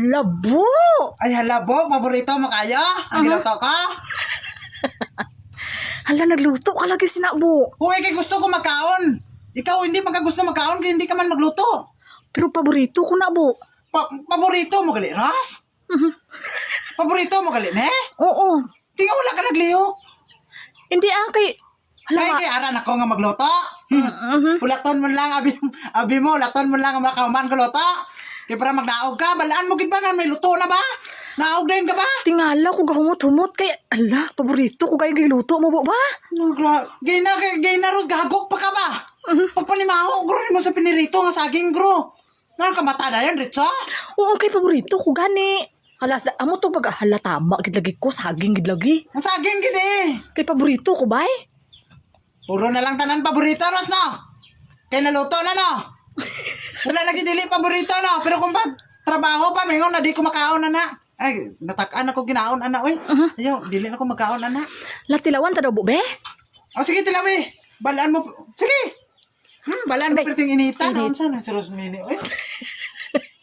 Halabo! Ay, halabo, paborito mo kayo? Ang giluto ko? Hala, nagluto ka lagi sinabo. Kung ikay gusto ko magkaon. Ikaw hindi magkagusto magkaon kaya hindi ka man magluto. Pero paborito ko na, bo. Pa paborito mo gali, Ras? paborito mo gali, ne? Oo. Tingnan wala ka nagliho. Hindi ang kay... Hala, Kaya kay aran ako nga magluto. Mhm. Ulaton mo lang, abi, abi mo, ulaton mo lang ang makauman ko luto. Kaya para magdaog ka, balaan mo gid ba nga may luto na ba? Naog din ka ba? Tingala ko gahumot-humot kay... Ala, paborito ko kaya giluto mo, ba? No, gra- gay na, gay, gay na, Ros, gagok pa ka ba? Pagpanimaho, gro, mo sa pinirito nga saging, gro. Nga ka mata na yan, Ritso? Oo, kay paborito ko gani. Hala, sa amo to pag hala tama gid lagi ko saging gid lagi. Ang saging gid eh. Kay paborito ko bay. Puro na lang tanan paborito, Ros, no? Kaya naluto na, no? Wala lagi dili paborito, no? Pero kung pag trabaho pa, mingon na di ko makaon, ana. Ay, natakaan ako ginaon, ana, uy. Ayaw, dili na ko magkaon, ana. Latilawan ta daw be. O sige, tilawi. Balaan mo. Sige. Hmm, balaan mo perting inita. init. Naon sana si Rosmini. Uy.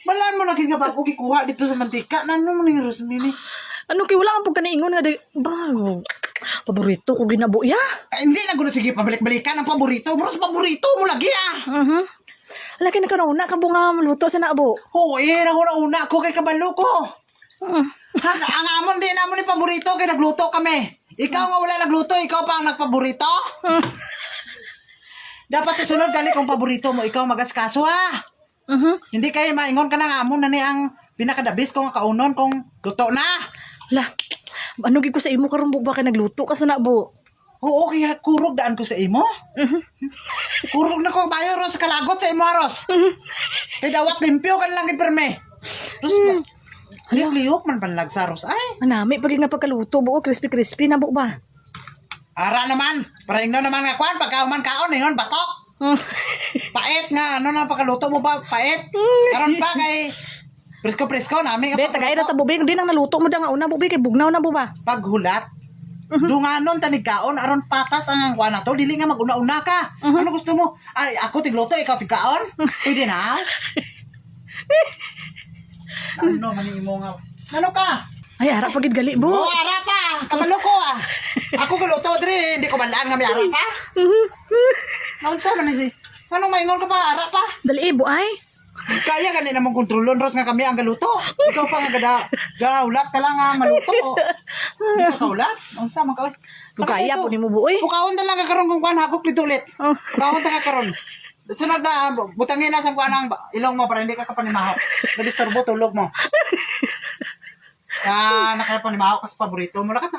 balaan mo lagi nga bago gikuha dito sa mantika. Nano mo ni Rosmini? Ano kay wala ang pagkanaingon nga day ba. Paborito ko ginabo ya. Ay, hindi na guna sige pabalik-balikan ang paborito. Bros, paborito mo lagi ah. Mhm. Laki na ka bunga maluto sa naabo. Oo, eh, na una ko kay kabalo ko. Mm. Ha, ang amon din namon ni paborito kay nagluto kami. Ikaw nga wala nagluto, ikaw pa ang nagpaborito. Dapat susunod gani kung paborito mo, ikaw magaskaso ha. Mhm. Hindi kayo maingon ka na amon na ni ang pinakadabis kong kaunon kung luto na. La. Ano gid ko sa imo karon ba kay nagluto ka sa naabo? Oo, kaya kurog daan ko sa imo. kurog na ko bayo ros kalagot sa imo ros. Kay dawat limpyo kan lang perme. Ros mo. Liyok-liyok man panlag sa ros ay. Anami pag nga pagkaluto buo crispy crispy na bo ba? Ara naman. Para ingno naman nga kwan pagka man kaon ingon batok. Mm. Pait nga ano na pagkaluto mo ba pait. Karon pa kay presko presko nami Be tagay na ta bubig di nang naluto mo da nga una bubig kay bugnaw na bo ba? Paghulat. Dunganon tanig kaon aron patas ang angwa na to dili nga maguna-una ka. Ano gusto mo? Ay ako tigluto ikaw tigkaon? Pwede na. ano man imo nga? Ano ka? Ay ara pagid gali Oh, bo. ara pa. Kabalo ko ah. Ako galuto diri, hindi ko balaan nga may ara pa. Naunsa man si? Anong maingon ka pa? Ara pa? Dali bo ay. Kaya gani namang kontrolon ros nga kami ang galuto. Ikaw pa nga gada gaulat ka lang nga maluto. Hindi ka kaulat? Unsa man ka? Kaya po nimo bo oy. Bukaon na lang ka karon kung kuan hakok dito ulit. Oh. Bukaon ta ka karon. Sunod na bu- butangin na sa kuan ang ilong mo para hindi ka kapanimaho. Nadisturbo tulog mo. Ah, nakaya panimaho ka sa paborito mo lakat.